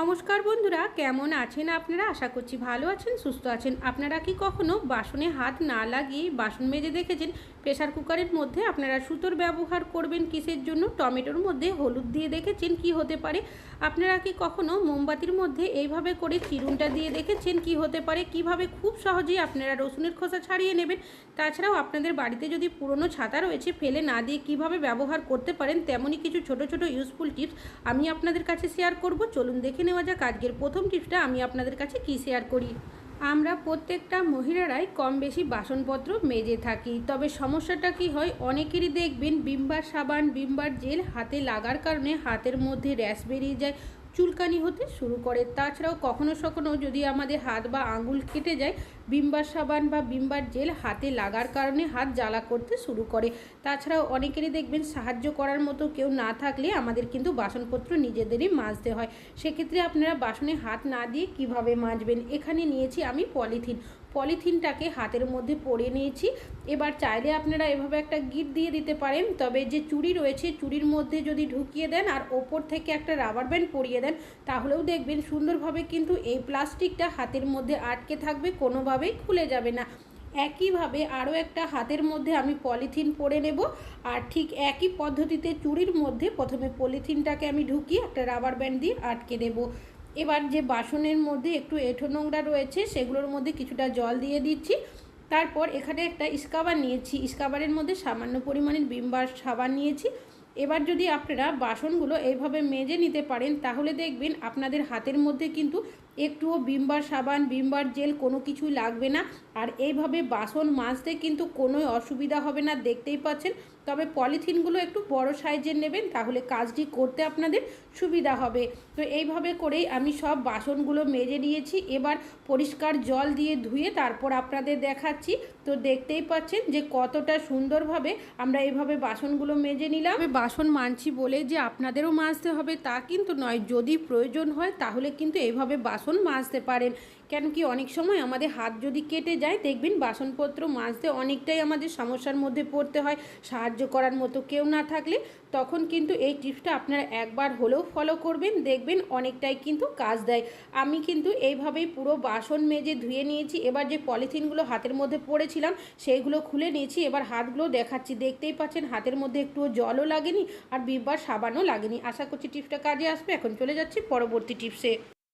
নমস্কার বন্ধুরা, কেমন আছেন আপনারা? আশা করছি ভালো আছেন, সুস্থ আছেন। আপনারা কি কখনো বাসনে হাত না লাগিয়ে বাসন মেজে দেখেছেন? প্রেসার কুকারের মধ্যে আপনারা সুতোর ব্যবহার করবেন কিসের জন্য? টমেটোর মধ্যে হলুদ দিয়ে দেখেছেন কি হতে পারে? আপনারা কি কখনো মোমবাতির মধ্যে এইভাবে করে চিরুনটা দিয়ে দেখেছেন কি হতে পারে? কীভাবে খুব সহজেই আপনারা রসুনের খোসা ছাড়িয়ে নেবেন? তাছাড়াও আপনাদের বাড়িতে যদি পুরনো ছাতা রয়েছে, ফেলে না দিয়ে কীভাবে ব্যবহার করতে পারেন? তেমনই কিছু ছোট ছোট ইউজফুল টিপস আমি আপনাদের কাছে শেয়ার করব। চলুন দেখে নেওয়া যাক আজকের প্রথম টিপসটা আমি আপনাদের কাছে কী শেয়ার করি? আমরা প্রত্যেকটা মহিলারাই কম বেশি বাসনপত্র মেজে থাকি, তবে সমস্যাটা কি হয়, অনেকেরই দেখবেন বিমবার সাবান, বিমবার জেল হাতে লাগার কারণে হাতের মধ্যে র্যাশ বেরিয়ে যায় চুলকানি হতে শুরু করে। তাছাড়াও কখনো সখনও যদি আমাদের হাত বা আঙুল কেটে যায়, বিম্বার সাবান বা বিম্বার জেল হাতে লাগার কারণে হাত জ্বালা করতে শুরু করে। তাছাড়াও অনেকেরই দেখবেন সাহায্য করার মতো কেউ না থাকলে আমাদের কিন্তু বাসনপত্র নিজেদেরই মাজতে হয়। সেক্ষেত্রে আপনারা বাসনে হাত না দিয়ে কীভাবে মাজবেন? এখানে নিয়েছি আমি পলিথিন। পলিথিনটাকে হাতের মধ্যে পরে নিয়েছি। এবার চাইলে আপনারা এভাবে একটা গিট দিয়ে দিতে পারেন। তবে যে চুড়ি রয়েছে, চুড়ির মধ্যে যদি ঢুকিয়ে দেন আর ওপর থেকে একটা রাবার ব্যান্ড পরিয়ে দেন, তাহলেও দেখবেন সুন্দরভাবে কিন্তু এই প্লাস্টিকটা হাতের মধ্যে আটকে থাকবে, কোনোভাবেই খুলে যাবে না। একইভাবে আরও একটা হাতের মধ্যে আমি পলিথিন পরে নেব। আর ঠিক একই পদ্ধতিতে চুড়ির মধ্যে প্রথমে পলিথিনটাকে আমি ঢুকিয়ে একটা রাবার ব্যান্ড দিয়ে আটকে দেবো। এবার যে বাসনের মধ্যে একটু এঁঠো নোংরা রয়েছে, সেগুলোর মধ্যে কিছুটা জল দিয়ে দিচ্ছি। তারপর এখানে একটা স্কাবার নিয়েছি। স্কাবারের মধ্যে সামান্য পরিমাণের বিমবার সাবান নিয়েছি। এবার যদি আপনারা বাসনগুলো এইভাবে মেজে নিতে পারেন, তাহলে দেখবেন আপনাদের হাতের মধ্যে কিন্তু একটুও বিমবার সাবান বিমবার জেল কোনো কিছুই লাগবে না। আর এইভাবে বাসন মাজতে কিন্তু কোনো অসুবিধা হবে না, দেখতেই পাচ্ছেন। তবে পলিথিনগুলো একটু বড় সাইজের নেবেন, তাহলে কাজটি করতে আপনাদের সুবিধা হবে। তো এইভাবে করেই আমি সব বাসনগুলো মেজে নিয়েছি। এবার পরিষ্কার জল দিয়ে ধুয়ে তারপর আপনাদের দেখাচ্ছি। তো দেখতেই পাচ্ছেন যে কতটা সুন্দরভাবে আমরা এইভাবে বাসনগুলো মেজে নিলাম। বাসন মানছি বলে যে আপনাদেরও মাজতে হবে তা কিন্তু নয়। যদি প্রয়োজন হয় তাহলে কিন্তু এইভাবে বাসন মাজতে পারেন। কেন কি অনেক সময় আমাদের হাত যদি কেটে যায়, দেখবেন বাসনপত্র মাজতে অনেকটাই আমাদের সমস্যার মধ্যে পড়তে হয়, সাহায্য করার মতো কেউ না থাকলে, তখন কিন্তু এই টিপসটা আপনারা একবার হলেও ফলো করবেন, দেখবেন অনেকটাই কিন্তু কাজ দেয়। আমি কিন্তু এইভাবেই পুরো বাসন মেজে ধুয়ে নিয়েছি, এবার যে পলিথিনগুলো হাতের মধ্যে পড়েছিলাম, সেইগুলো খুলে নিয়েছি, এবার হাতগুলো দেখাচ্ছি, দেখতেই পাচ্ছেন হাতের মধ্যে একটুও জলও লাগেনি আর বিবার সাবানও লাগেনি। আশা করছি টিপসটা কাজে আসবে, এখন চলে যাচ্ছি পরবর্তী টিপসে।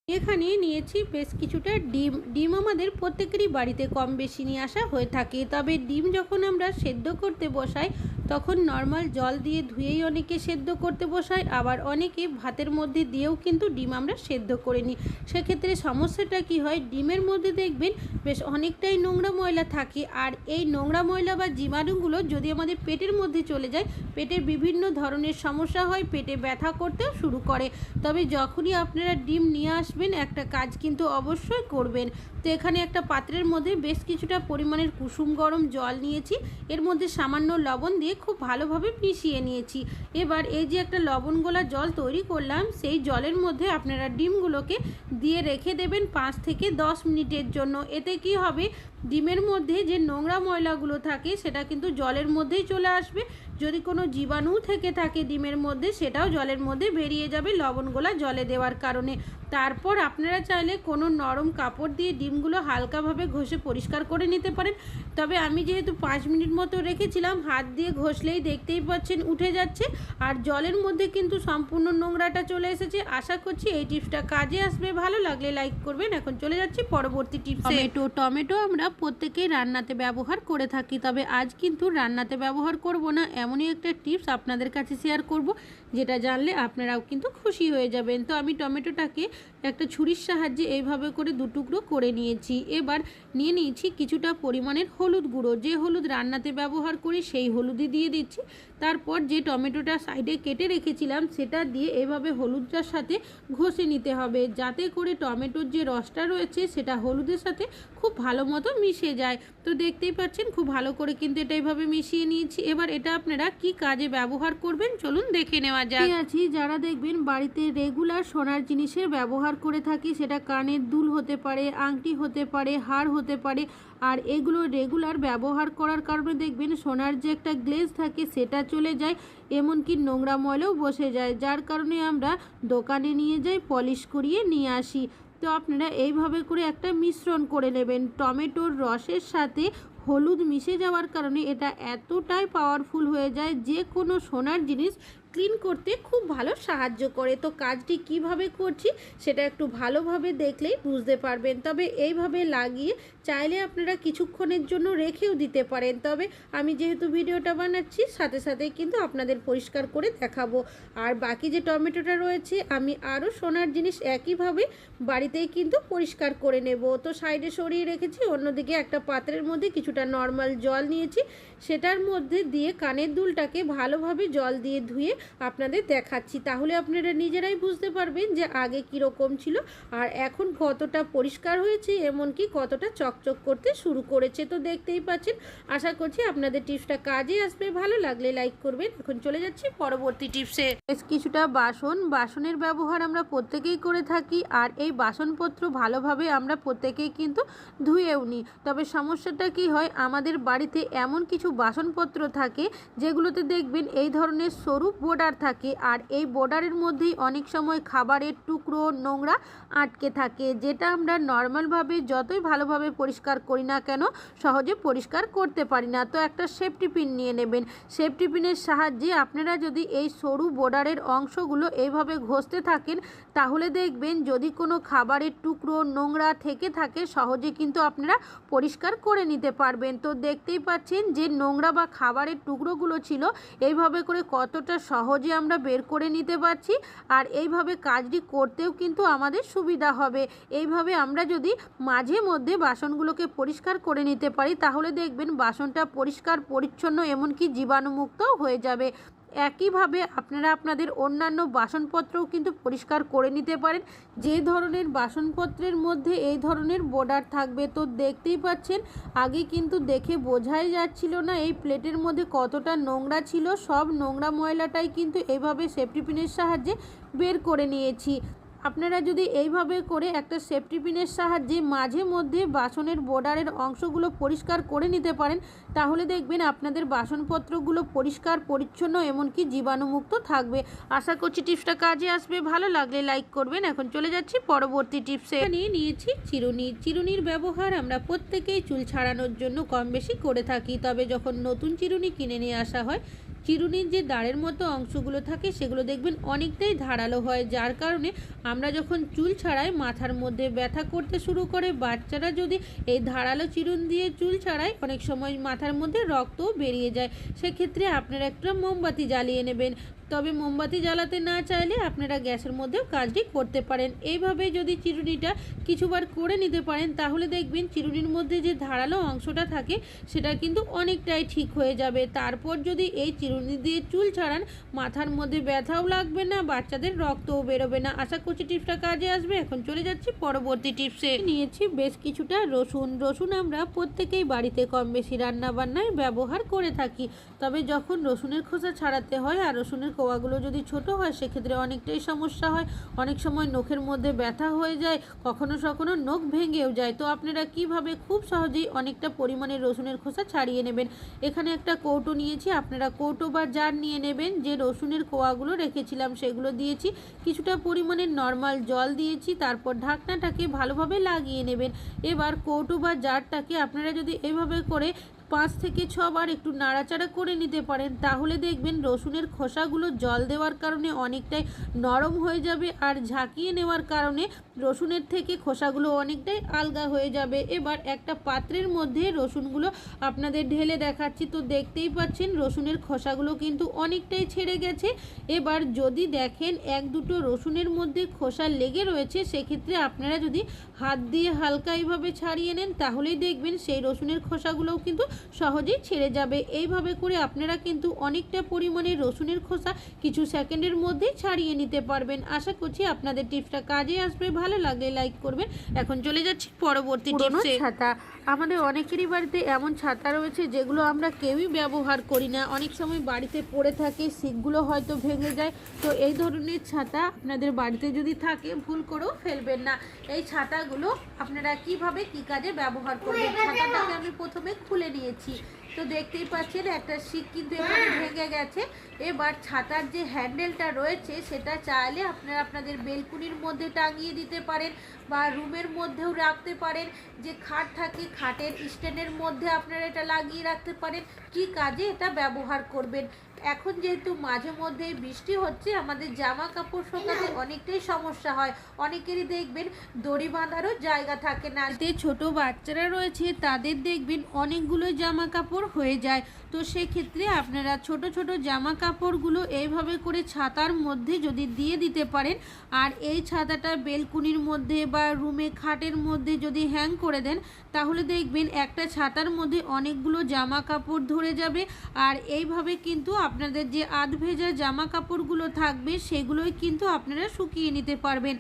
এখানে নিয়েছি বেশ কিছুটা ডিম। ডিম আমাদের প্রত্যেকেরই বাড়িতে কম বেশি নিয়ে আসা হয়ে থাকে। তবে ডিম যখন আমরা সেদ্ধ করতে বসাই তখন নর্মাল জল দিয়ে ধুয়েই অনেকে সেদ্ধ করতে বসায়, আবার অনেকে ভাতের মধ্যে দিয়েও কিন্তু ডিম আমরা সেদ্ধ করে নিই। সেক্ষেত্রে সমস্যাটা কি হয়? ডিমের মধ্যে দেখবেন বেশ অনেকটাই নোংরা ময়লা থাকে, আর এই নোংরা ময়লা বা জীবাণুগুলো যদি আমাদের পেটের মধ্যে চলে যায় পেটের বিভিন্ন ধরনের সমস্যা হয়, পেটে ব্যথা করতেও শুরু করে। তবে যখনই আপনারা ডিম নিয়ে আসবেন, একটা কাজ কিন্তু অবশ্যই করবেন। তো এখানে একটা পাত্রের মধ্যে বেশ কিছুটা পরিমাণের কুসুম গরম জল নিয়েছি। এর মধ্যে সামান্য লবণ দিয়ে খুব ভালোভাবে মিশিয়ে নিয়েছি। এবার এই যে একটা লবণ গোলা জল তৈরি করলাম, সেই জলের মধ্যে আপনারা ডিমগুলোকে দিয়ে রেখে দেবেন পাঁচ থেকে দশ মিনিটের জন্য। এতে কি হবে? ডিমের মধ্যে যে নোংরা ময়লাগুলো থাকে, সেটা কিন্তু জলের মধ্যেই চলে আসবে। যদি কোনো জীবাণু থেকে থাকে ডিমের মধ্যে, সেটাও জলের মধ্যে বেরিয়ে যাবে লবণ গোলা জলে দেওয়ার কারণে। তারপর আপনারা চাইলে কোনো নরম কাপড় দিয়ে ডিমগুলো হালকাভাবে ঘষে পরিষ্কার করে নিতে পারেন। তবে আমি যেহেতু পাঁচ মিনিট মতো রেখেছিলাম, হাত দিয়ে ঘষলেই দেখতেই পাচ্ছেন উঠে যাচ্ছে। আর জলের মধ্যে কিন্তু সম্পূর্ণ নোংরাটা চলে এসেছে। আশা করছি এই টিপসটা কাজে আসবে। ভালো লাগলে লাইক করবেন। এখন চলে যাচ্ছি পরবর্তী টিপস। টমেটো টমেটো আমরা প্রত্যেকেই রান্নাতে ব্যবহার করে থাকি, তবে আজ কিন্তু রান্নাতে ব্যবহার করব না, এমনই একটা টিপস আপনাদের কাছে শেয়ার করব, যেটা জানলে আপনারাও কিন্তু খুশি হয়ে যাবেন। তো আমি টমেটোটাকে একটা ছুরির সাহায্যে এইভাবে করে দুটুকরো করে নিয়েছি। এবার নিয়ে নিয়েছি কিছুটা পরিমাণের হলুদ গুঁড়ো। যে হলুদ রান্নাতে ব্যবহার করি, সেই হলুদই দিয়ে দিচ্ছি। তারপর যে টমেটোটা সাইডে কেটে রেখেছিলাম, সেটা দিয়ে এভাবে হলুদটার সাথে ঘষে নিতে হবে। যাতে করে টমেটোর যে রসটা রয়েছে, সেটা হলুদের সাথে খুব ভালো মতো মিশে যায়। তো দেখতেই পাচ্ছেন, খুব ভালো করে কিন্তু এটা এইভাবে মিশিয়ে নিয়েছি। এবার এটা আপনারা কি কাজে ব্যবহার করবেন চলুন দেখে নেওয়া যাক। আছি, যারা দেখবেন বাড়িতে রেগুলার সোনার জিনিসের ব্যবহার করে থাকি, সেটা কানের দুল হতে পারে, আংটি হতে পারে, হার হতে পারে। আর এগুলো রেগুলার ব্যবহার করার কারণে দেখবেন সোনার যে একটা গ্লেজ থাকে, সেটা চলে যায়, এমনকি নোংরা ময়লেও বসে যায়। যার কারণে আমরা দোকানে নিয়ে যাই পলিশ করিয়ে নিয়ে আসি। তো আপনারা এইভাবে করে একটা মিশ্রণ করে নেবেন। টমেটোর রসের সাথে হলুদ মিশে যাওয়ার কারণে এটা এতটাই পাওয়ারফুল হয়ে যায়, যে কোনো সোনার জিনিস ক্লিন করতে খুব ভালো সাহায্য করে। তো কাজটি কীভাবে করছি সেটা একটু ভালোভাবে দেখলেই বুঝতে পারবেন। তবে এইভাবে লাগিয়ে চাইলে আপনারা কিছুক্ষণের জন্য রেখেও দিতে পারেন। তবে আমি যেহেতু ভিডিওটা বানাচ্ছি, সাথে সাথে কিন্তু আপনাদের পরিষ্কার করে দেখাবো। আর বাকি যে টমেটোটা রয়েছে, আমি আরও সোনার জিনিস একইভাবে বাড়িতেই কিন্তু পরিষ্কার করে নেব। তো সাইডে সরিয়ে রেখেছি, অন্যদিকে একটা পাত্রের মধ্যে কিছুটা নর্মাল জল নিয়েছি। সেটার মধ্যে দিয়ে কানের দুলটাকে ভালোভাবে জল দিয়ে ধুয়ে আপনাদের দেখাচ্ছি। তাহলে আপনারা নিজেরাই বুঝতে পারবেন যে আগে কীরকম ছিল আর এখন কতটা পরিষ্কার হয়েছে, এমনকি কতটা চকচক করতে শুরু করেছে। তো দেখতেই পাচ্ছেন, আশা করছি আপনাদের টিপসটা কাজে আসবে। ভালো লাগলে লাইক করবেন। এখন চলে যাচ্ছি পরবর্তী টিপসে। কিছুটা বাসন, বাসনের ব্যবহার আমরা প্রত্যেকেই করে থাকি আর এই বাসনপত্র ভালোভাবে আমরা প্রত্যেকেই কিন্তু ধুয়েও নিই তবে সমস্যাটা কি হয়, আমাদের বাড়িতে এমন কিছু বাসনপত্র থাকে, যেগুলোতে দেখবেন এই ধরনের সরু বোর্ডার থাকে। আর এই বোর্ডারের মধ্যেই অনেক সময় খাবারের টুকরো, নোংরা আটকে থাকে, যেটা আমরা নর্মালভাবে যতই ভালোভাবে পরিষ্কার করি না কেন, সহজে পরিষ্কার করতে পারি না। তো একটা সেফটি পিন নিয়ে নেবেন। সেফটি পিনের সাহায্যে আপনারা যদি এই সরু বর্ডারের অংশগুলো এইভাবে ঘষতে থাকেন, তাহলে দেখবেন যদি কোনো খাবারের টুকরো, নোংরা থেকে থাকে, সহজে কিন্তু আপনারা পরিষ্কার করে নিতে পারবেন। তো দেখতেই পাচ্ছেন যে নোংরা বা খাবারের টুকরোগুলো ছিল, এইভাবে করে কতটা সহজে আমরা বের করে নিতে পারছি আর এইভাবে কাজটি করতেও কিন্তু আমাদের সুবিধা হবে। এইভাবে আমরা যদি মাঝে মধ্যে বাসনগুলোকে পরিষ্কার করে নিতে পারি, তাহলে দেখবেন বাসনটা পরিষ্কার, পরিচ্ছন্ন, এমনকি জীবাণুমুক্তও হয়ে যাবে। একইভাবে আপনারা আপনাদের অন্যান্য বাসনপত্রও কিন্তু পরিষ্কার করে নিতে পারেন। যে ধরনের বাসনপত্রের মধ্যে এই ধরনের বর্ডার থাকবে, তো দেখতেই পাচ্ছেন, আগে কিন্তু দেখে বোঝাই যাচ্ছিল না এই প্লেটের মধ্যে কতটা নোংরা ছিল। সব নোংরা ময়লাটাই কিন্তু এভাবে সেফটি পিনের সাহায্যে বের করে নিয়েছি। আপনারা যদি এইভাবে করে একটা সেফটি পিনের সাহায্যে মাঝে মধ্যে বাসনের বর্ডারের অংশগুলো পরিষ্কার করে নিতে পারেন, তাহলে দেখবেন আপনাদের বাসনপত্রগুলো পরিষ্কার, পরিচ্ছন্ন এমনকি জীবাণুমুক্ত থাকবে। আশা করছি টিপসটা কাজে আসবে। ভালো লাগলে লাইক করবেন। এখন চলে যাচ্ছি পরবর্তী টিপসে নিয়ে নিয়েছি চিরুনি। চিরুনির ব্যবহার আমরা প্রত্যেকেই চুল ছাড়ানোর জন্য কম বেশি করে থাকি। তবে যখন নতুন চিরুনি কিনে নিয়ে আসা হয় চিরুনির যে দাঁড়ের মতো অংশগুলো থাকে, সেগুলো দেখবেন অনেকটাই ধারালো হয়। যার কারণে আমরা যখন চুল ছাড়াই, মাথার মধ্যে ব্যথা করতে শুরু করে, বাচ্চারা যদি এই ধারালো চিরুন দিয়ে চুল ছাড়াই অনেক সময় মাথার মধ্যে রক্তও বেরিয়ে যায়। সেক্ষেত্রে আপনারা একটা মোমবাতি জ্বালিয়ে নেবেন। তবে মোমবাতি জ্বালাতে না চাইলে আপনারা গ্যাসের মধ্যেও কাজটি করতে পারেন। এইভাবে যদি চিরুনিটা কিছুবার করে নিতে পারেন, তাহলে দেখবেন চিরুনির মধ্যে যে ধারালো অংশটা থাকে, সেটা কিন্তু অনেকটাই ঠিক হয়ে যাবে। তারপর যদি এই চিরুনি দিয়ে চুল ছাড়ান, মাথার মধ্যে ব্যথাও লাগবে না, বাচ্চাদের রক্তও বেরোবে না। আশা করছি টিপসটা কাজে আসবে। এখন চলে যাচ্ছি পরবর্তী টিপসে। নিয়েছি বেশ কিছুটা রসুন। রসুন আমরা প্রত্যেকেই বাড়িতে কম বেশি রান্নাবান্নায় ব্যবহার করে থাকি। তবে যখন রসুনের খোসা ছাড়াতে হয় আর রসুনের কোয়াগুলো যদি ছোট হয়, সেক্ষেত্রে অনেকটাই সমস্যা হয়। অনেক সময় নখের মধ্যে ব্যথা হয়ে যায়, কখনো কখনো নখ ভেঙেও যায়। তো আপনারা কীভাবে খুব সহজেই অনেকটা পরিমাণে রসুনের খোসা ছাড়িয়ে নেবেন? এখানে একটা কৌটো নিয়েছি, আপনারা কৌটো বা জার নিয়ে নেবেন। যে রসুনের কোয়াগুলো রেখেছিলাম, সেগুলো দিয়েছি। কিছুটা পরিমাণে নর্মাল জল দিয়েছি, তারপর ঢাকনাটাকে ভালোভাবে লাগিয়ে নেবেন। এবার কৌটো বা জারটাকে আপনারা যদি এভাবে করে পাঁচ থেকে ছবার একটু নাড়াচাড়া করে নিতে পারেন, তাহলে দেখবেন রসুনের খোসাগুলো জল দেওয়ার কারণে অনেকটাই নরম হয়ে যাবে আর ঝাঁকিয়ে নেওয়ার কারণে রসুনের থেকে খোসাগুলো অনেকটাই আলগা হয়ে যাবে। এবার একটা পাত্রের মধ্যে রসুনগুলো আপনাদের ঢেলে দেখাচ্ছি। তো দেখতেই পাচ্ছেন, রসুনের খোসাগুলো কিন্তু অনেকটাই ছেড়ে গেছে। এবার যদি দেখেন, এক দুটো রসুনের মধ্যে খোসা লেগে রয়েছে, সেক্ষেত্রে আপনারা যদি হাত দিয়ে হালকা এইভাবে ছাড়িয়ে নেন, তাহলেই দেখবেন সেই রসুনের খোসাগুলোও কিন্তু সহজেই ছেড়ে যাবে। এইভাবে করে আপনারা কিন্তু অনেকটা পরিমাণে রসুনের খোসা কিছু সেকেন্ডের মধ্যেই ছাড়িয়ে নিতে পারবেন। আশা করছি আপনাদের টিপসটা কাজে আসবে। ভালো লাগলে লাইক করবেন। এখন চলে যাচ্ছি পরবর্তী টিপসে ছাতা। আমাদের অনেকেরই বাড়িতে এমন ছাতা রয়েছে যেগুলো আমরা কেউই ব্যবহার করি না। অনেক সময় বাড়িতে পড়ে থাকে সিকগুলো হয়তো ভেঙে যায়। তো এই ধরনের ছাতা আপনাদের বাড়িতে যদি থাকে ভুল করেও ফেলবেন না। এই ছাতাগুলো আপনারা কীভাবে কি কাজে ব্যবহার করবেন? ছাতাটাকে আমি প্রথমে খুলে নিয়েছি। তো দেখতেই পাচ্ছেন একটা শিক কিন্তু এখানে ভেঙে গেছে। এবার ছাতার যে হ্যান্ডেলটা রয়েছে সেটা চাইলে আপনারা আপনাদের বেলকুনির মধ্যে টাঙিয়ে দিতে পারেন বা রুমের মধ্যেও রাখতে পারেন। যে খাট থাকে খাটের স্ট্যান্ডের মধ্যে আপনারা এটা লাগিয়ে রাখতে পারেন। কি কাজে এটা ব্যবহার করবেন? এখন যেহেতু মাঝে মধ্যে বৃষ্টি হচ্ছে, আমাদের জামা কাপড় শোকাতে অনেকটাই সমস্যা হয়। অনেকেরই দেখবেন দড়ি বাঁধারও জায়গা থাকে না। ছোট বাচ্চারা রয়েছে, তাদের দেখবেন অনেকগুলো জামা কাপড় হয়ে যায়। তো সেক্ষেত্রে আপনারা ছোট ছোট জামা কাপড়গুলো এইভাবে করে ছাতার মধ্যে যদি দিয়ে দিতে পারেন, আর এই ছাতাটা বেলকুনির মধ্যে বা রুমে খাটের মধ্যে যদি হ্যাং করে দেন, তাহলে দেখবেন একটা ছাতার মধ্যে অনেকগুলো জামা কাপড় ধরে যাবে। আর এইভাবে কিন্তু আপনাদের যে আধ ভেজা জামা কাপড়গুলো থাকবে, সেগুলোই কিন্তু আপনারা শুকিয়ে নিতে পারবেন।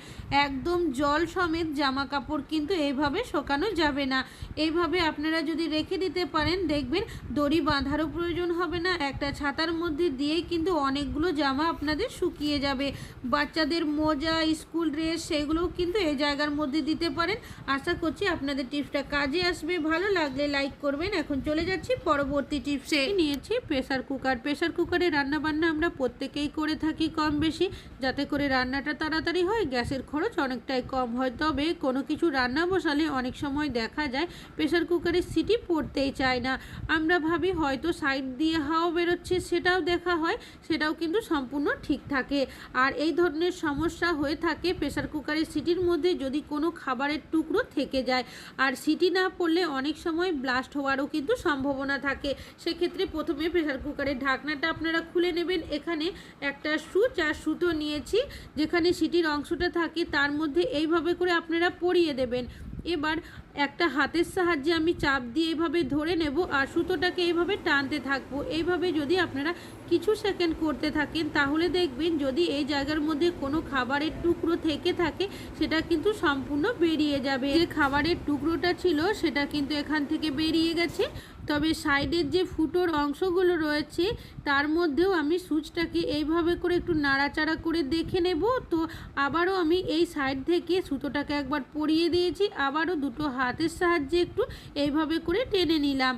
একদম জল সমেত জামা কাপড় কিন্তু এইভাবে শোকানো যাবে না। এইভাবে আপনারা যদি রেখে দিতে পারেন, দেখবেন দড়ি বাঁধারও প্রয়োজন হবে না। একটা ছাতার মধ্যে দিয়েই কিন্তু অনেকগুলো জামা আপনাদের শুকিয়ে যাবে। বাচ্চাদের মোজা, স্কুল ড্রেস, সেগুলোও কিন্তু এই জায়গার মধ্যে দিতে পারেন। আশা করছি আপনাদের টিপসটা কাজে আসবে। ভালো লাগলে লাইক করবেন। এখন চলে যাচ্ছি পরবর্তী টিপসে। নিয়েছি প্রেসার কুকার। প্রেসার কুকারে রান্না বান্না আমরা প্রত্যেকেই করে থাকি কম বেশি যাতে করে রান্নাটা তাড়াতাড়ি হয়, গ্যাসের খরচ অনেকটাই কম হয়। তবে কোনো কিছু রান্না বসালে অনেক সময় দেখা যায় প্রেসার কুকারের সিটি পড়তেই চায় না। আমরা ভাবি হয়তো সাইড দিয়ে হাওয়া বেরোচ্ছে, সেটাও দেখা হয়, সেটাও কিন্তু সম্পূর্ণ ঠিক থাকে। আর এই ধরনের সমস্যা হয়ে থাকে প্রেসার কুকারের সিটির মধ্যে যদি কোনো খাবারের টুকরো থেকে যায়। আর সিটি না পড়লে অনেক সময় ব্লাস্ট হওয়ারও কিন্তু সম্ভাবনা থাকে। সেক্ষেত্রে প্রথমে প্রেসার কুকারের ঢাকনাটা আপনারা খুলে নেবেন। এখানে একটা সুচ আর সুতো নিয়েছি, যেখানে সিটির অংশটা থাকে, তার মধ্যে এইভাবে করে আপনারা পরিয়ে দেবেন। এবার একটা হাতের সাহায্যে আমি চাপ দিয়ে এভাবে ধরে নেব আর সুতোটাকে এইভাবে টানতে থাকব। এইভাবে যদি আপনারা কিছু সেকেন্ড করতে থাকেন, তাহলে দেখবেন যদি এই জায়গার মধ্যে কোনো খাবারের টুকরো থেকে থাকে, সেটা কিন্তু সম্পূর্ণ বেরিয়ে যাবে। যে খাবারের টুকরোটা ছিল, সেটা কিন্তু এখান থেকে বেরিয়ে গেছে। তবে সাইডের যে ফুটোর অংশগুলো রয়েছে, তার মধ্যেও আমি সুচটাকে এইভাবে করে একটু নাড়াচাড়া করে দেখে নেব। তো আবারও আমি এই সাইড থেকে সুতোটাকে একবার পরিয়ে দিয়েছি। আবারও দুটো হাতের সাহায্যে একটু এইভাবে করে টেনে নিলাম।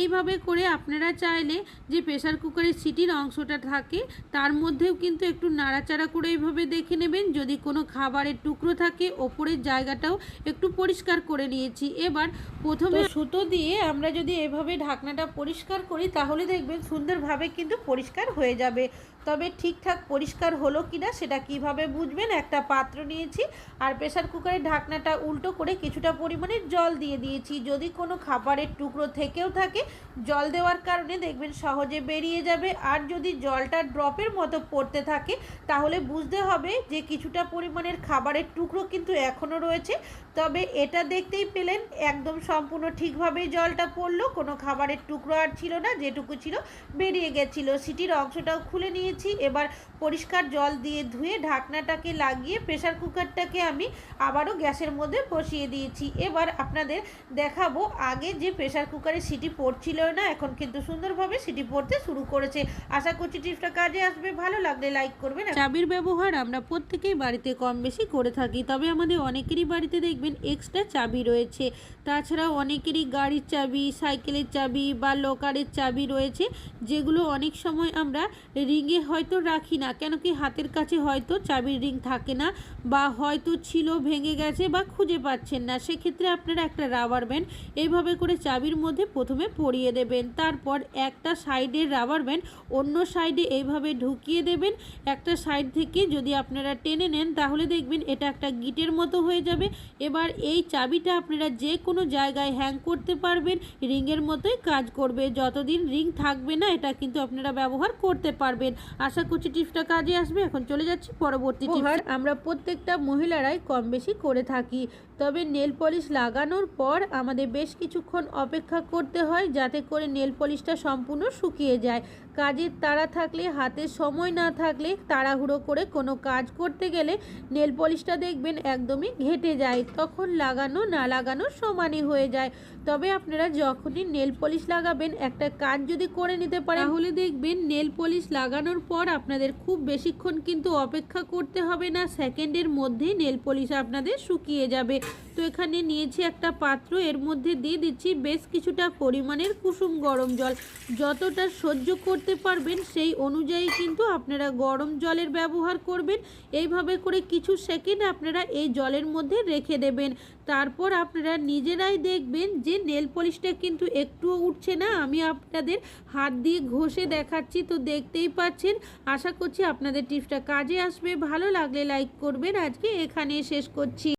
এইভাবে করে আপনারা চাইলে যে প্রেসার কুকারের সিটির অংশটা থাকে, তার মধ্যেও কিন্তু একটু নাড়াচাড়া করে এইভাবে দেখে নেবেন। যদি কোনো খাবারের টুকরো থাকে, ওপরের জায়গাটাও একটু পরিষ্কার করে নিয়েছি। এবার প্রথমে সুতো দিয়ে আমরা যদি এভাবে ঢাকনাটা পরিষ্কার করি, তাহলে দেখবেন সুন্দরভাবে কিন্তু পরিষ্কার হয়ে যাবে। তবে ঠিকঠাক পরিষ্কার হলো কি না সেটা কীভাবে বুঝবেন? একটা পাত্র নিয়েছি আর প্রেসার কুকারের ঢাকনাটা উল্টো করে কিছুটা পরিমাণে জল দিয়ে দিয়েছি। যদি কোনো খাবারের টুকরো থেকেও থাকে, জল দেওয়ার কারণে দেখবেন সহজে বেরিয়ে যাবে। আর যদি জলটা ড্রপের মতো পড়তে থাকে, তাহলে বুঝতে হবে যে কিছুটা পরিমাণের খাবারের টুকরো কিন্তু এখনও রয়েছে। তবে এটা দেখতেই পেলেন, একদম সম্পূর্ণ ঠিকভাবেই জলটা পড়ল। কোনো খাবারের টুকরো আর ছিল না, যেটুকু ছিল বেরিয়ে গেছিল। সিটির অংশটাও খুলে নিয়েছি। এবার পরিষ্কার জল দিয়ে ধুয়ে ঢাকনাটাকে লাগিয়ে প্রেসার কুকারটাকে আমি আবারও গ্যাসের মধ্যে বসিয়ে দিয়েছি। এবার আপনাদের দেখাবো আগে যে প্রেসার কুকারে সিটি পড়ছিল না, এখন কিন্তু সুন্দরভাবে সিটি পড়তে শুরু করেছে। আশা করছি টিপসটা কাজে আসবে। ভালো লাগলে লাইক করবেন চাবির ব্যবহার আমরা প্রত্যেকেই বাড়িতে কম বেশি করে থাকি, তবে আমাদের অনেকেরই বাড়িতে দেখবেন এক্সট্রা চাবি রয়েছে। তাছাড়া অনেকেরই গাড়ির চাবি, সাইকেলের চাবি বা লোকারের চাবি রয়েছে, যেগুলো অনেক সময় আমরা রিংয়ে হয়তো রাখি না। কেন কি হাতের কাছে হয়তো চাবির রিং থাকে না বা হয়তো ছিল, ভেঙে গেছে বা খুঁজে পাচ্ছেন না। সেক্ষেত্রে আপনারা একটা রাবার ব্যান্ড এইভাবে করে চাবির মধ্যে প্রথমে পরিয়ে দেবেন। তারপর একটা সাইডের রাবার ব্যান্ড অন্য সাইডে এইভাবে ঢুকিয়ে দেবেন। একটা সাইড থেকে যদি আপনারা টেনে নেন, তাহলে দেখবেন এটা একটা গিটের মতো হয়ে যাবে। এবার এই চাবিটা আপনারা যে কোনো জায়গায় হ্যাং করতে পারবেন, রিংয়ের মতোই কাজ করবে। যতদিন রিং থাকবে না, এটা কিন্তু আপনারা ব্যবহার করতে পারবেন। আশা করছি টিপসটা কাজে আসবে। এখন চলে যাচ্ছি পরবর্তী টিপস। আমরা প্রত্যেকটা মহিলারাই কম বেশি করে থাকি। তবে নেল পলিশ লাগানোর পর আমাদের বেশ কিছুক্ষণ অপেক্ষা করতে হয় যাতে করে নেল পলিশটা সম্পূর্ণ শুকিয়ে যায়। কাজের তাড়া থাকলে, হাতে সময় না থাকলে, তাড়াহুড়ো করে কোনো কাজ করতে গেলে নেল পলিশটা দেখবেন একদমই ঘেটে যায়। তখন লাগানো না লাগানো সমানই হয়ে যায়। তবে আপনারা যখনই নেল পলিশ লাগাবেন, একটা কাজ যদি করে নিতে পারেন, তাহলে দেখবেন নেল পলিশ লাগানোর পর আপনাদের খুব বেশিক্ষণ কিন্তু অপেক্ষা করতে হবে না। সেকেন্ডের মধ্যেই নেল পলিশ আপনাদের শুকিয়ে যাবে। তো এখানে নিয়েছি একটা পাত্র, এর মধ্যে দিয়ে দিচ্ছি বেশ কিছুটা পরিমাণের কুসুম গরম জল। যতটা সহ্য করতে পারবেন সেই অনুযায়ী কিন্তু আপনারা গরম জলের ব্যবহার করবেন। এইভাবে করে কিছু সেকেন্ড আপনারা এই জলের মধ্যে রেখে দেবেন। তারপর আপনারা নিজেরাই দেখবেন যে নেল পলিশটা কিন্তু একটুও উঠছে না। আমি আপনাদের হাত দিয়ে ঘষে দেখাচ্ছি, তো দেখতেই পাচ্ছেন। আশা করছি আপনাদের টিপসটা কাজে আসবে। ভালো লাগলে লাইক করবেন। আজকে এখানে শেষ করছি।